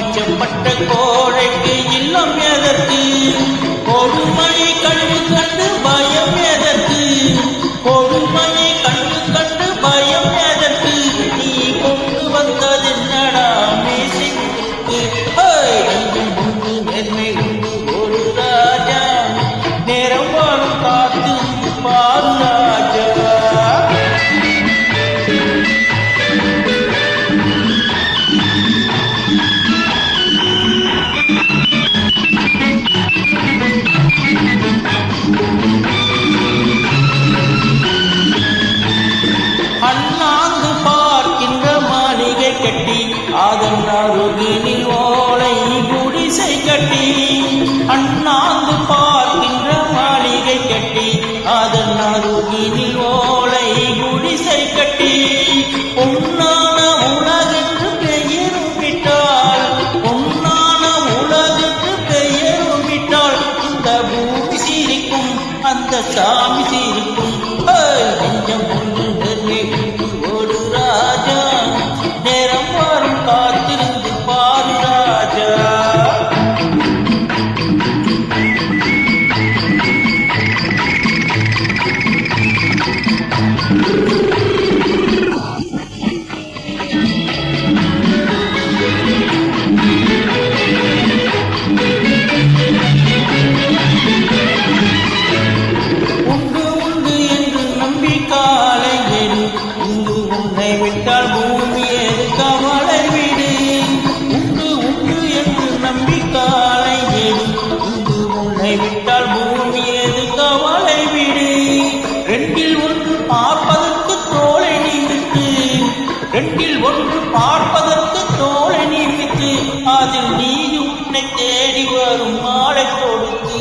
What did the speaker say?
மச்சப்பட்ட கோழைக்கு கட்டி அண்ணாந்து பார்க்கின்ற மாளிகை கட்டி அதன் அருகினில் ஓலை குடிசை கட்டி. பொன்னான உலகுக்கு பெயரும் விட்டால் பொன்னான உலகுக்கு பெயரும் விட்டால் இந்த பூமி சிரிக்கும் அந்த சாமி உன்னை விட்டால் பூமி ஏது கவலை விடு உண்டு உண்டு என்று நம்பி காலை விடு உண்டு உன்னை விட்டால் பூமி ஏது கவலை விடு ரெண்டில் ஒன்று பார்ப்பதற்கு தோலை நிமித்து ரெண்டில் ஒன்று பார்ப்பதற்கு தோலை நிமித்து அதில் நீ உன்னை தேடி வரும் மாலை கொடுத்து